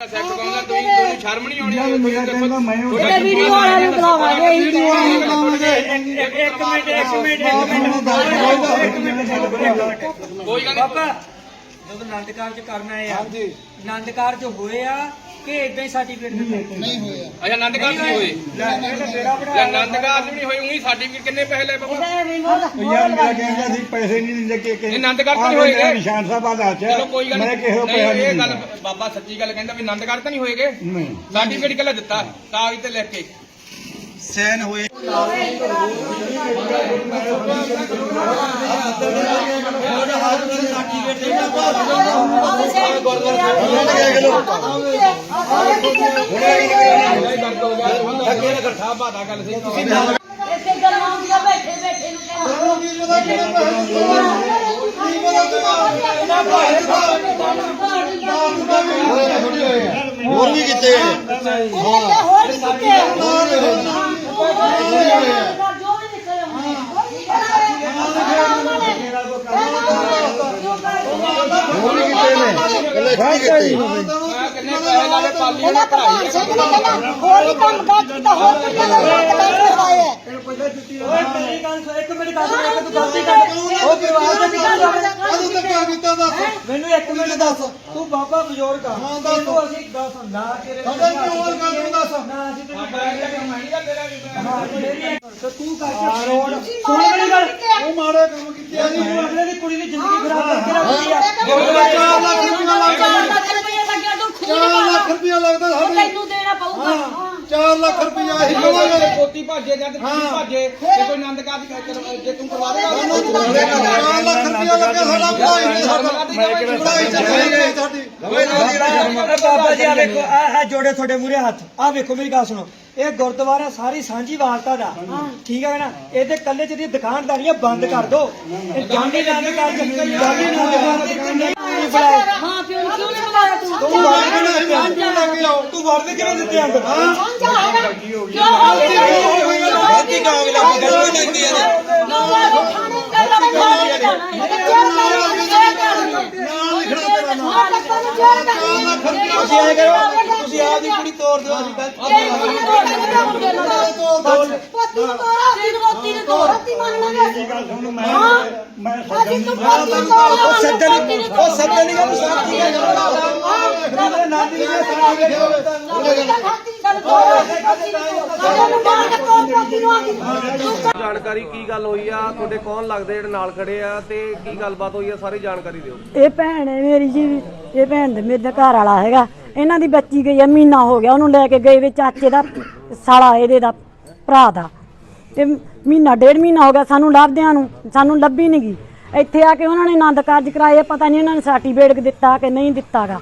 Set ਪਾਉਂਦਾ ਤੁਸੀਂ ਤੁਹਾਨੂੰ ਸ਼ਰਮ ਨਹੀਂ ਆਉਣੀ ਜਦ ਮੇਰਾ ਕਹਿੰਦਾ ਮੈਂ ਉਹ ਇਹ ਵੀਡੀਓ ਵਾਲਿਆਂ ਨੂੰ ਬੁਲਾਵਾਂਗੇ ਵੀਡੀਓ ਵਾਲਿਆਂ ਨੂੰ ਬੁਲਾਵਾਂਗੇ। ਇੱਕ ਮਿੰਟ ਇੱਕ ਮਿੰਟ ਇੱਕ ਮਿੰਟ ਕੋਈ ਗੱਲ ਬਾਬਾ ਜਦੋਂ ਆਨੰਦ ਕਾਰਜ ਕਰਨਾ ਹੈ ਹਾਂਜੀ। ਆਨੰਦ ਕਾਰਜ ਹੋਏ ਆ ਕਿ ਇਦਾਂ ਹੀ ਸਰਟੀਫਿਕੇਟ ਦਿੱਤੇ ਨਹੀਂ ਅੱਛਾ ਆਨੰਦ ਕਾਰਜ ਨਹੀਂ ਹੋਏ? ਜੇ ਆਨੰਦ ਕਾਰਜ ਵੀ ਨਹੀਂ ਹੋਏ ਉਹੀ ਸਰਟੀਫਿਕੇਟ ਕਿੰਨੇ ਪੈਸੇ ਲਏ ਬਾਬਾ? ਯਾਰ ਮੇਰਾ ਕਹਿੰਦਾ ਸੀ ਪੈਸੇ ਨਹੀਂ ਲੱਗੇ ਕਿ ਇਹ ਆਨੰਦ ਕਾਰਜ ਨਹੀਂ ਹੋਏਗੇ। ਨਿਸ਼ਾਨ ਸਾਹਿਬ ਆ ਦੱਸ ਚਲੋ ਕੋਈ ਗੱਲ ਮੈਂ ਨਹੀਂ। ਕਿਹੋ ਪੈਸਾ ਨਹੀਂ, ਇਹ ਨਹੀਂ ਗੱਲ ਬਾਬਾ ਸੱਚੀ ਗੱਲ ਕਹਿੰਦਾ ਵੀ ਆਨੰਦ ਕਾਰਜ ਤਾਂ ਨਹੀਂ ਹੋਏਗੇ? ਨਹੀਂ। ਸਰਟੀਫਿਕੇਟ ਕਿਹੜਾ ਦਿੱਤਾ ਕਾਗਜ਼ ਤੇ ਲਿਖ ਕੇ। ਸੈਨ ਹੋਏ। ਅੱਗੇ ਨੇ ਗੱਠਾ ਬਾਦਾ ਗੱਲ ਸੀ ਤੁਸੀਂ ਇੱਥੇ ਗੱਲਾਂ ਹੁੰਦੀਆਂ ਬੈਠੇ ਬੈਠੇ ਨੂੰ ਹੋਰ ਵੀ ਕਿਤੇ? ਹੋਰ ਕਿਤੇ ਜੋ ਵੀ ਨਿਕਲੇ ਹੋਰ ਵੀ ਕਿਤੇ ਨੇ ਕਿਤੇ ਕਿਤੇ ਮੈਂ ਕਿੰਨੇ ਪੈਸੇ ਲਾ ਕੇ ਪਾਲੀ ਉਹਨੇ ਪੜਾਈ ਹੈ ਹੋਰ ਹੀ ਕੰਮ ਕਰ ਕੀਤਾ ਹੋਰ ਕੁੜੀਆਂ ਦਾ ਕੰਮ ਕਰਵਾਏ ਓਏ ਮੇਰੀ ਗੱਲ ਸੁਣ, ਇੱਕ ਮਿੰਟ ਗੱਲ ਸੁਣ, ਇੱਕ ਤੂੰ ਗਲਤੀ ਕਰ ਉਹ ਪਰਿਵਾਰ ਦੇ ਵਿੱਚ ਮੈਨੂੰ ਇੱਕ ਮਿੰਟ ਦੱਸ। ਤੂੰ ਬਾਬਾ ਬਜ਼ੁਰਗ ਆ। ਤੈਨੂੰ ਅਸੀਂ ਦੱਸ ਨਾ ਤੇਰੇ ਨਾ ਅਸੀਂ ਤੈਨੂੰ ਹਾਂ ਤੇਰੀ ਤੇ ਤੂੰ ਕਰਕੇ ਰੋਡ ਸੁਣ ਮੇਰੀ ਗੱਲ। ਉਹ ਮਾੜੇ ਕੰਮ ਕੀਤੇ ਆ ਜੀ। ਤੂੰ ਅਗਲੇ ਦੀ ਕੁੜੀ ਦੀ ਜ਼ਿੰਦਗੀ ਖਰਾਬ ਕਰਕੇ ਰੱਖਦੀ ਆ ਚਾਰ ਲੱਖ ਰੁਪਏ ਲੱਗਿਆ ਤੂੰ ਖੂਨ ਚਾਰ ਲੱਖ ਰੁਪਇਆ ਲੱਗਦਾ ਉਹ ਸਾਡੇ। ਤੈਨੂੰ ਦੇਣਾ ਪਊਗਾ। 4 ਲੱਖ ਰੁਪਇਆ ਅਸੀਂ ਲਵਾਂਗੇ ਪੋਤੀ ਭਾਜੇ ਜਾਂ ਤੇ ਤੁਸੀਂ ਭਾਜੇ ਤੇ ਕੋਈ ਆਨੰਦ ਕਾਰਜ ਕਰ- ਜੇ ਤੂੰ ਕਰਵਾ ਦੇਗਾ 4 ਲੱਖ ਰੁਪਇਆ ਲੱਗਿਆ ਸਾਡਾ ਪੜਾਈ ਨਹੀਂ ਸਾਡਾ ਪੜਾਈ ਚੱਲੀ ਗਈ ਸਾਡੀ। ਬਾਬਾ ਜੀ ਆ ਵੇਖੋ ਆ ਆ ਜੋੜੇ ਤੁਹਾਡੇ ਮੂਰੇ ਹੱਥ। ਆ ਵੇਖੋ ਮੇਰੀ ਗੱਲ ਸੁਣੋ। ਇਹ ਗੁਰਦੁਆਰਾ ਸਾਰੀ ਸਾਂਝੀ ਵਾਰਤਾ ਦਾ ਠੀਕ ਹੈ ਨਾ ਇਹਦੇ ਕੱਲੇ ਚ ਦੀ ਦੁਕਾਨਦਾਰੀਆਂ ਬੰਦ ਕਰ ਦੋ ਜਾਂਦੀ ਬੰਦ ਕਰ ਜਾਂਦੀ ਕਿਉਂ ਨਹੀਂ ਬੁਲਾਇਆ ਤੂੰ ਤੂੰ ਵੜ ਕੇ ਨਾ ਅਸੀਂ ਆਂਟੀ ਲੱਗ ਗਿਆ ਤੂੰ ਵੜਦੇ ਕਿਵੇਂ ਦਿੱਤੇ ਅੰਦਰ ਸਮਝਾ ਹੈਗਾ ਕਿਉਂ ਹੋ ਗਿਆ ਗਲਤੀ ਕਹਾਂ ਵੀ ਲੱਗ ਗਲਤੀ ਲੱਗਦੀ ਹੈ ਨਾ ਖਾਣੇ ਦਾ ਲੜਾ ਜਾਣਾ ਹੈ ਤੁਸੀਂ ਐ ਕਰੋ ਤੁਸੀਂ ਆਪ ਦੀ ਕੁੜੀ ਤੋੜ ਦਿਓ ਅਸੀਂ ਗੱਲ ਉਹ ਸੱਦਣ ਉਹ ਸੱਦਣ ਨਹੀਂ ਗੱਲ ਸਾਥੀ ਹੈ ਨਾਨੀ ਨੇ ਗੱਲ ਮਾਰ ਕੇ ਤੋੜ ਪੋਤੀ ਨੂੰ ਆ ਕੇ ਜਾਣਕਾਰੀ ਕੀ ਗੱਲ ਹੋਈ ਆ? ਤੁਹਾਡੇ ਕੌਣ ਲੱਗਦੇ ਜਿਹੜੇ ਨਾਲ ਖੜੇ ਆ ਤੇ ਕੀ ਗੱਲਬਾਤ ਹੋਈ ਆ? ਸਾਰੀ ਜਾਣਕਾਰੀ ਦਿਓ। ਇਹ ਭੈਣ ਹੈ ਮੇਰੀ ਜੀ, ਇਹ ਭੈਣ ਦੇ ਮੇਰੇ ਦਾ ਘਰ ਵਾਲਾ ਹੈਗਾ। ਇਹਨਾਂ ਦੀ ਬੱਚੀ ਗਈ ਹੈ ਮਹੀਨਾ ਹੋ ਗਿਆ। ਉਹਨੂੰ ਲੈ ਕੇ ਗਏ ਵੇ ਚਾਚੇ ਦਾ ਸਾਲਾ ਇਹਦੇ ਦਾ ਭਰਾ ਦਾ। ਤੇ ਮਹੀਨਾ, ਡੇਢ ਮਹੀਨਾ ਹੋ ਗਿਆ ਸਾਨੂੰ ਲੱਭਦਿਆਂ ਨੂੰ, ਸਾਨੂੰ ਲੱਭੀ ਨਹੀਂ ਗਈ। ਇੱਥੇ ਆ ਕੇ ਉਹਨਾਂ ਨੇ ਆਨੰਦ ਕਾਰਜ ਕਰਾਏ, ਪਤਾ ਨਹੀਂ ਉਹਨਾਂ ਨੇ ਸਰਟੀਫਿਕੇਟ ਦਿੱਤਾ ਕਿ ਨਹੀਂ ਦਿੱਤਾਗਾ।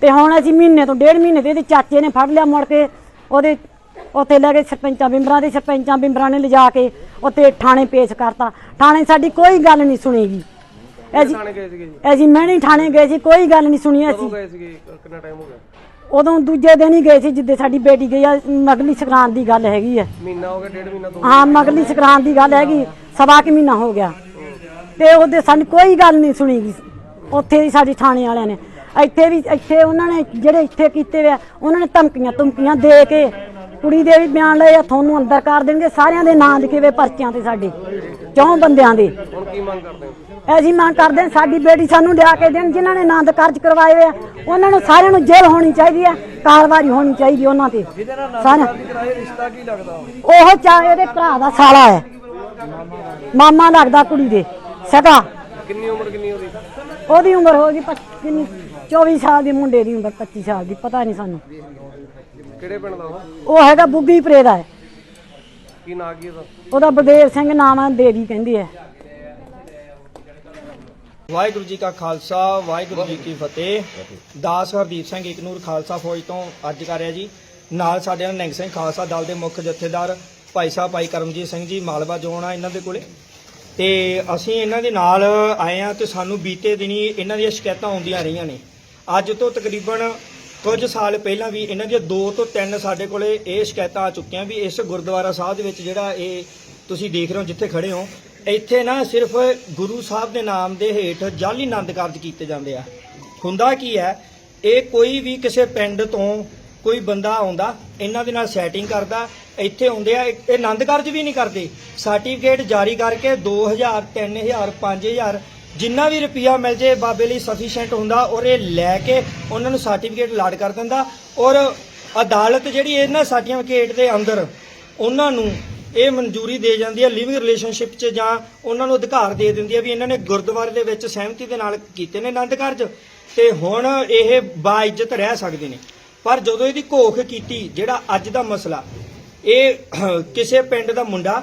ਤੇ ਹੁਣ ਅਸੀਂ ਮਹੀਨੇ ਤੋਂ ਡੇਢ ਮਹੀਨੇ ਤੇ ਇਹਦੇ ਚਾਚੇ ਨੇ ਫੜ ਲਿਆ ਮੁੜ ਕੇ ਉਹਦੇ ਉੱਥੇ ਲੈ ਕੇ ਸਰਪੰਚਾਂ ਬਿੰਬਰਾਂ ਦੇ ਸਰਪੰਚਾਂ ਬਿੰਬਰਾਂ ਨੇ ਲਿਜਾ ਕੇ ਉੱਥੇ ਥਾਣੇ ਪੇਸ਼ ਕਰਤਾ। ਥਾਣੇ ਸਾਡੀ ਕੋਈ ਗੱਲ ਨਹੀਂ ਸੁਣੀਗੀ। ਅਸੀਂ ਥਾਣੇ ਗਏ ਸੀਗੇ ਜੀ? ਅਸੀਂ ਥਾਣੇ ਗਏ ਸੀ ਕੋਈ ਗੱਲ ਨਹੀਂ ਸੁਣੀ ਕਦੋਂ ਅਸੀਂ। ਗਏ ਸੀਗੇ? ਕਿੰਨਾ ਟਾਈਮ ਹੋ ਗਿਆ? ਉਦੋਂ ਦੂਜੇ ਦਿਨ ਹੀ ਗਏ ਸੀ ਜਿੱਦੇ ਸਾਡੀ ਬੇਟੀ ਗਈ ਆ ਮਗਲੀ ਸੰਕਰਾਂਤ ਦੀ ਗੱਲ ਹੈਗੀ ਆ। ਮਹੀਨਾ ਹੋ ਗਿਆ ਡੇਢ ਮਹੀਨਾ ਤੋਂ ਹਾਂ ਮਗਲੀ ਸੰਕਰਾਂਤ ਦੀ ਗੱਲ ਹੈਗੀ ਸਵਾ ਕੁ ਮਹੀਨਾ ਹੋ ਗਿਆ। ਤੇ ਉਹਦੇ ਸਾਨੂੰ ਕੋਈ ਗੱਲ ਨਹੀਂ ਸੁਣੀ ਗਈ ਉੱਥੇ ਵੀ ਸਾਡੀ ਥਾਣੇ ਵਾਲਿਆਂ ਨੇ ਇੱਥੇ ਵੀ ਇੱਥੇ ਉਹਨਾਂ ਨੇ ਜਿਹੜੇ ਇੱਥੇ ਕੀਤੇ ਵੇ ਆ, ਉਹਨਾਂ ਨੇ ਧਮਕੀਆਂ ਧਮਕੀਆਂ ਦੇ ਕੇ ਕੁੜੀ ਦੇ ਵੀ ਬਿਆਨ ਲਏ ਆ ਤੁਹਾਨੂੰ ਅੰਦਰ ਕਰ ਦੇਣਗੇ ਸਾਰਿਆਂ ਦੇ ਨਾਂ ਲਿਖੇ ਵੇ ਪਰਚਿਆਂ ਤੇ ਸਾਡੇ ਚੌਂ ਬੰਦਿਆਂ ਦੇ। ਹੁਣ ਕੀ ਮੰਗ ਕਰਦੇ ਹੋ? ਅਸੀਂ ਮੰਗ ਕਰਦੇ ਹਾਂ ਸਾਡੀ ਬੇਟੀ ਸਾਨੂੰ ਲਿਆ ਕੇ ਦੇਣ ਜਿਨ੍ਹਾਂ ਨੇ ਆਨੰਦ ਕਾਰਜ ਕਰਵਾਏ ਹੋਏ ਆ ਉਹਨਾਂ ਨੂੰ ਸਾਰਿਆਂ ਨੂੰ ਜੇਲ੍ਹ ਹੋਣੀ ਚਾਹੀਦੀ ਹੈ ਕਾਰਵਾਈ ਹੋਣੀ ਚਾਹੀਦੀ ਉਹਨਾਂ ਤੇ। ਸਾਰਿਆਂ ਕਰਾਏ ਰਿਸ਼ਤਾ ਕੀ ਲੱਗਦਾ ਉਹ? ਚਾਹੇ ਇਹਦੇ ਭਰਾ ਦਾ ਸਾਲਾ ਹੈ। ਮਾਮਾ ਲੱਗਦਾ ਕੁੜੀ ਦੇ ਸਗਾ। ਕਿੰਨੀ ਉਮਰ ਕਿੰਨੀ ਉਹਦੀ? ਉਹਦੀ ਉਮਰ ਹੋ ਗਈ ਪੱਚ- ਕਿੰਨੀ 24 ਸਾਲ ਦੀ ਮੁੰਡੇ ਦੀ ਉਮਰ 25 ਸਾਲ ਦੀ ਪਤਾ ਨਹੀਂ ਸਾਨੂੰ। ਕਿਹੜੇ ਪਿੰਡ ਦਾ ਉਹ ਉਹ ਹੈਗਾ ਬੁੱਗੀ ਪਰੇ ਦਾ ਹੈ। ਕੀ ਨਾਂ ਕੀ ਉਹਦਾ? ਉਹਦਾ ਬਲਦੇਵ ਸਿੰਘ ਨਾਮ ਹੈ ਦੇਵੀ ਕਹਿੰਦੀ ਹੈ। ਵਾਹਿਗੁਰੂ ਜੀ ਕਾ ਖਾਲਸਾ ਵਾਹਿਗੁਰੂ ਜੀ ਕੀ ਫਤਿਹ। ਦਾਸ ਹਰਦੀਪ ਸਿੰਘ ਇਕਨੂਰ ਖਾਲਸਾ ਫੌਜ ਤੋਂ ਅੱਜ ਕਰ ਰਿਹਾ ਜੀ। ਨਾਲ ਸਾਡੇ ਨਾਲ ਨਿੰਗ ਸਿੰਘ ਖਾਲਸਾ ਦਲ ਦੇ ਮੁੱਖ ਜਥੇਦਾਰ ਭਾਈ ਸਾਹਿਬ ਭਾਈ ਕਰਮਜੀਤ ਸਿੰਘ ਜੀ ਮਾਲਵਾ ਜੋਨ ਆ ਇਹਨਾਂ ਦੇ ਕੋਲੇ। ਤੇ ਅਸੀਂ ਇਹਨਾਂ ਦੇ ਨਾਲ ਆਏ ਆ ਤੇ ਸਾਨੂੰ ਬੀਤੇ ਦਿਨੀ ਇਹਨਾਂ ਦੀਆਂ ਸ਼ਿਕਾਇਤਾਂ ਆਉਂਦੀਆਂ ਰਹੀਆਂ ਨੇ। ਅੱਜ ਤੋਂ ਤਕਰੀਬਨ ਕੁਝ ਸਾਲ ਪਹਿਲਾਂ ਵੀ ਇਹਨਾਂ ਦੀਆਂ ਦੋ ਤੋਂ ਤਿੰਨ ਸਾਡੇ ਕੋਲੇ ਇਹ ਸ਼ਿਕਾਇਤਾਂ ਆ ਚੁੱਕੀਆਂ ਵੀ ਇਸ ਗੁਰਦੁਆਰਾ ਸਾਹਿਬ ਦੇ ਵਿੱਚ ਜਿਹੜਾ ਇਹ ਤੁਸੀਂ ਦੇਖ ਰਹੇ ਹੋ ਜਿੱਥੇ ਖੜੇ ਹੋ, ਇੱਥੇ ਨਾ ਸਿਰਫ ਗੁਰੂ ਸਾਹਿਬ ਦੇ ਨਾਮ ਦੇ ਹੇਠ ਜਾਲੀ ਆਨੰਦ ਕਾਰਜ ਕੀਤੇ ਜਾਂਦੇ ਆ। ਹੁੰਦਾ ਕੀ ਹੈ, ਇਹ ਕੋਈ ਵੀ ਕਿਸੇ ਪਿੰਡ ਤੋਂ ਕੋਈ ਬੰਦਾ ਆਉਂਦਾ, ਇਹਨਾਂ ਦੇ ਨਾਲ ਸੈਟਿੰਗ ਕਰਦਾ, ਇੱਥੇ ਆਉਂਦੇ ਆ, ਇਹ ਆਨੰਦ ਕਾਰਜ ਵੀ ਨਹੀਂ ਕਰਦੇ। ਸਰਟੀਫਿਕੇਟ ਜਾਰੀ ਕਰਕੇ 2000 3000 5000 ਜਿੰਨਾ ਵੀ ਰੁਪਿਆ ਮਿਲ ਜੇ ਬਾਬੇ ਲਈ ਸਫੀਸ਼ੀਐਂਟ ਹੁੰਦਾ ਔਰ ਇਹ ਲੈ ਕੇ ਉਹਨਾਂ ਨੂੰ ਸਰਟੀਫਿਕੇਟ ਲਾਡ ਕਰ ਦਿੰਦਾ। ਔਰ ਅਦਾਲਤ ਜਿਹੜੀ ਇਹਨਾਂ ਸਰਟੀਫਿਕੇਟ ਦੇ ਅੰਦਰ, ਉਹਨਾਂ ਨੂੰ ਇਹ ਮਨਜ਼ੂਰੀ ਦੇ ਜਾਂਦੀ ਹੈ ਲਿਵਿੰਗ ਰਿਲੇਸ਼ਨਸ਼ਿਪ 'ਚ ਜਾਂ ਉਹਨਾਂ ਨੂੰ ਅਧਿਕਾਰ ਦੇ ਦਿੰਦੀ ਹੈ ਵੀ ਇਹਨਾਂ ਨੇ ਗੁਰਦੁਆਰੇ ਦੇ ਵਿੱਚ ਸਹਿਮਤੀ ਦੇ ਨਾਲ ਕੀਤੇ ਨੇ ਆਨੰਦ ਕਾਰਜ। ਤੇ ਹੁਣ ਇਹ ਬਾਇਜ਼ਤ ਰਹਿ ਸਕਦੇ ਨੇ। ਪਰ ਜਦੋਂ ਇਹਦੀ ਘੋਖ ਕੀਤੀ, ਜਿਹੜਾ ਅੱਜ ਦਾ ਮਸਲਾ, ਇਹ ਕਿਸੇ ਪਿੰਡ ਦਾ ਮੁੰਡਾ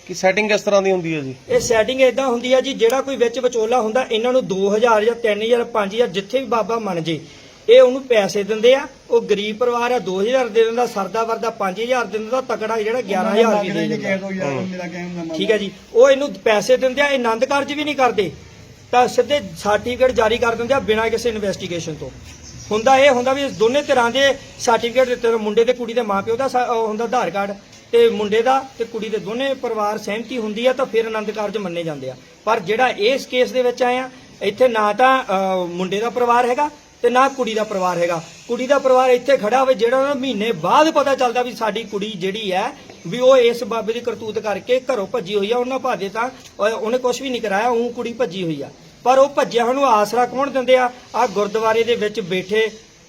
ਕਿ ਸੈਟਿੰਗ ਕਿਸ ਤਰ੍ਹਾਂ ਦੀ ਹੁੰਦੀ ਹੈ ਜੀ? ਇਹ ਸੈਟਿੰਗ ਇਦਾਂ ਹੁੰਦੀ ਆ ਜੀ ਜਿਹੜਾ ਕੋਈ ਵਿੱਚ ਵਿਚੋਲਾ ਹੁੰਦਾ ਇਹਨਾਂ ਨੂੰ 2000 ਜਾਂ 3000 5000 ਜਿੱਥੇ ਵੀ ਬਾਬਾ ਮੰਨ ਜੇ ਇਹ ਉਹਨੂੰ ਪੈਸੇ ਦਿੰਦੇ ਆ। ਉਹ ਗਰੀਬ ਪਰਿਵਾਰ ਆ 2000 ਦੇ ਦਿੰਦਾ ਸਰਦਾ ਵਰਦਾ 5000 ਦੇ ਦਿੰਦਾ ਤਕੜਾ ਜਿਹੜਾ 11000 ਵੀ ਦੇ ਦਿੰਦਾ। ਮੇਰਾ ਕਹਿਣ ਦਾ ਠੀਕ ਹੈ ਜੀ ਉਹ ਇਹਨੂੰ ਪੈਸੇ ਦਿੰਦੇ ਆ ਇਹ ਆਨੰਦ ਕਾਰਜ ਵੀ ਨਹੀਂ ਕਰਦੇ। ਤਾਂ ਸਿੱਧੇ ਸਰਟੀਫਿਕੇਟ ਜਾਰੀ ਕਰ ਦਿੰਦੇ ਆ ਬਿਨਾਂ ਕਿਸੇ ਇਨਵੈਸਟੀਗੇਸ਼ਨ ਤੋਂ। ਹੁੰਦਾ ਇਹ ਹੁੰਦਾ ਵੀ ਦੋਨੇ ਤਰ੍ਹਾਂ ਦੇ ਸਰਟੀਫਿਕੇਟ ਦਿੱਤੇ ਮੁੰਡੇ ਤੇ ਕੁੜੀ ਦੇ ਮਾਪਿਓ ਦਾ ਹੁੰਦਾ ਆਧਾਰ ਕਾਰਡ। ਤੇ ਮੁੰਡੇ ਦਾ ਤੇ ਕੁੜੀ ਦੇ ਦੋਨੇ ਪਰਿਵਾਰ ਸਹਿਮਤੀ ਹੁੰਦੀ ਆ ਤਾਂ ਫਿਰ ਆਨੰਦ ਕਾਰਜ ਮੰਨੇ ਜਾਂਦੇ ਆ। ਪਰ ਜਿਹੜਾ ਇਸ ਕੇਸ ਦੇ ਵਿੱਚ ਆਇਆ ਇੱਥੇ ਨਾ ਤਾਂ ਮੁੰਡੇ ਦਾ ਪਰਿਵਾਰ ਹੈਗਾ ਤੇ ਨਾ ਕੁੜੀ ਦਾ ਪਰਿਵਾਰ ਹੈਗਾ। ਕੁੜੀ ਦਾ ਪਰਿਵਾਰ ਇੱਥੇ ਖੜਾ ਹੋਵੇ, ਜਿਹੜਾ ਉਹਨਾਂ ਮਹੀਨੇ ਬਾਅਦ ਪਤਾ ਚੱਲਦਾ ਵੀ ਸਾਡੀ ਕੁੜੀ ਜਿਹੜੀ ਹੈ, ਵੀ ਉਹ ਇਸ ਬਾਬੇ ਦੀ ਕਰਤੂਤ ਕਰਕੇ ਘਰੋਂ ਭੱਜੀ ਹੋਈ ਆ, ਉਹਨਾਂ ਭਾਦੇ ਤਾਂ ਉਹਨੇ ਕੁਝ ਵੀ ਨਹੀਂ ਕਰਾਇਆ, ਉਹ ਕੁੜੀ ਭੱਜੀ ਹੋਈ ਆ। ਪਰ ਉਹ ਭੱਜਿਆ ਨੂੰ ਆਸਰਾ ਕੌਣ ਦਿੰਦੇ ਆ? ਆ ਗੁਰਦੁਆਰੇ ਦੇ ਵਿੱਚ ਬੈਠੇ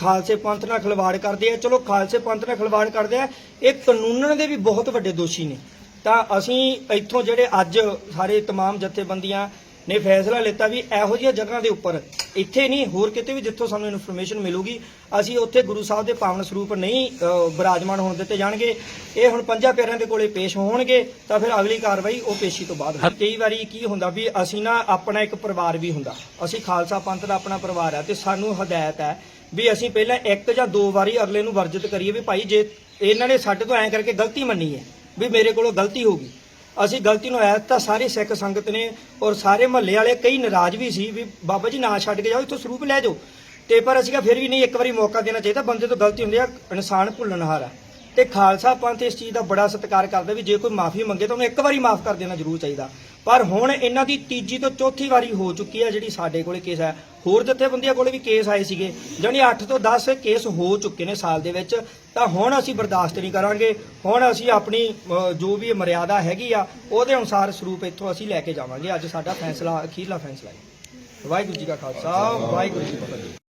ਖਾਲਸੇ ਪੰਥ ਨਾਲ ਖਿਲਵਾੜ ਕਰਦੇ ਆ ਚਲੋ ਖਾਲਸੇ ਪੰਥ ਨਾਲ ਖਿਲਵਾੜ ਕਰਦੇ ਆ ਇਹ ਕਾਨੂੰਨ ਦੇ ਵੀ ਬਹੁਤ ਵੱਡੇ ਦੋਸ਼ੀ ਨੇ ਤਾਂ ਅਸੀਂ ਇੱਥੋਂ ਜਿਹੜੇ ਅੱਜ ਸਾਰੇ तमाम ਜਥੇਬੰਦੀਆਂ ਨੇ ਫੈਸਲਾ ਲਿੱਤਾ ਵੀ ਇਹੋ ਜਿਹੀਆਂ ਜਗ੍ਹਾ ਦੇ ਉੱਪਰ ਇੱਥੇ ਨਹੀਂ ਹੋਰ ਕਿਤੇ ਵੀ ਜਿੱਥੋਂ ਸਾਨੂੰ ਇਨਫੋਰਮੇਸ਼ਨ ਮਿਲੂਗੀ ਅਸੀਂ ਉੱਥੇ ਗੁਰੂ ਸਾਹਿਬ ਦੇ ਪਾਵਨ ਸਰੂਪ ਨਹੀਂ ਅ, ਬਿਰਾਜਮਾਨ ਹੋਣ ਦਿੱਤੇ ਜਾਣਗੇ ਇਹ ਹੁਣ ਪੰਜਾਂ ਪਿਆਰਿਆਂ ਦੇ ਕੋਲੇ ਪੇਸ਼ ਹੋਣਗੇ ਤਾਂ ਫਿਰ ਅਗਲੀ ਕਾਰਵਾਈ ਉਹ ਪੇਸ਼ੀ ਤੋਂ ਬਾਅਦ ਹੋਊ। ਕਈ ਵਾਰੀ ਕੀ ਹੁੰਦਾ ਵੀ ਅਸੀਂ ਨਾ ਆਪਣਾ ਇੱਕ ਪਰਿਵਾਰ ਵੀ ਹੁੰਦਾ ਅਸੀਂ ਖਾਲਸਾ ਪੰਥ ਦਾ ਆਪਣਾ ਪਰਿਵਾਰ ਹੈ ਤੇ ਸਾਨੂੰ ਹਦਾਇਤ ਹੈ ਵੀ ਅਸੀਂ ਪਹਿਲਾਂ ਇੱਕ ਜਾਂ ਦੋ ਵਾਰੀ ਅਗਲੇ ਨੂੰ ਵਰਜਿਤ ਕਰੀਏ ਵੀ ਭਾਈ ਜੇ ਇਹਨਾਂ ਨੇ ਸਾਡੇ ਤੋਂ ਐਂ ਕਰਕੇ ਗਲਤੀ ਮੰਨੀ ਹੈ ਵੀ ਮੇਰੇ ਕੋਲੋਂ ਗਲਤੀ ਹੋ ਗਈ। ਅਸੀਂ ਗਲਤੀ ਨੂੰ ਆਇਆ ਤਾਂ ਸਾਰੇ ਸਿੱਖ ਸੰਗਤ ਨੇ ਔਰ ਸਾਰੇ ਮਹੱਲੇ ਵਾਲੇ ਕਈ ਨਾਰਾਜ਼ ਵੀ ਸੀ ਵੀ ਬਾਬਾ ਜੀ ਨਾ ਛੱਡ ਕੇ ਜਾਓ, ਇੱਥੋਂ ਸਰੂਪ ਲੈ ਜਾਓ। ਤੇ ਪਰ ਅਸੀਂ ਕਿਹਾ ਫਿਰ ਵੀ ਨਹੀਂ, ਇੱਕ ਵਾਰੀ ਮੌਕਾ ਦੇਣਾ ਚਾਹੀਦਾ, ਬੰਦੇ ਤੋਂ ਗਲਤੀ ਹੁੰਦੀ ਆ, ਇਨਸਾਨ ਭੁੱਲਣਹਾਰ ਆ। ਤੇ ਖਾਲਸਾ ਪੰਥ ਇਸ ਚੀਜ਼ ਦਾ ਬੜਾ ਸਤਿਕਾਰ ਕਰਦਾ ਵੀ ਜੇ ਕੋਈ ਮਾਫੀ ਮੰਗੇ ਤਾਂ ਉਹਨੂੰ ਇੱਕ ਵਾਰੀ ਮਾਫ ਕਰ ਦੇਣਾ ਜ਼ਰੂਰ ਚਾਹੀਦਾ। ਪਰ ਹੁਣ ਇਹਨਾਂ ਦੀ ਤੀਜੀ ਤੋਂ ਚੌਥੀ ਵਾਰੀ ਹੋ ਚੁੱਕੀ ਹੈ ਜਿਹੜੀ ਸਾਡੇ ਕੋਲੇ ਕੇਸ ਹੈ। ਹੋਰ ਜਥੇਬੰਦੀਆਂ ਕੋਲੇ ਵੀ ਕੇਸ ਆਏ ਸੀਗੇ ਜਾਣੀ 8 ਤੋਂ 10 ਕੇਸ ਹੋ ਚੁੱਕੇ ਨੇ ਸਾਲ ਦੇ ਵਿੱਚ। ਤਾਂ ਹੁਣ ਅਸੀਂ ਬਰਦਾਸ਼ਤ ਨਹੀਂ ਕਰਾਂਗੇ। ਹੁਣ ਅਸੀਂ ਆਪਣੀ ਅ, ਜੋ ਵੀ ਮਰਿਆਦਾ ਹੈਗੀ ਆ ਉਹਦੇ ਅਨੁਸਾਰ ਸਰੂਪ ਇੱਥੋਂ ਅਸੀਂ ਲੈ ਕੇ ਜਾਵਾਂਗੇ। ਅੱਜ ਸਾਡਾ ਫੈਸਲਾ ਅਖੀਰਲਾ ਫੈਸਲਾ ਹੈ। ਵਾਹਿਗੁਰੂ ਜੀ ਕਾ ਖਾਲਸਾ ਵਾਹਿਗੁਰੂ ਜੀ ਕੀ ਫਤਿਹ।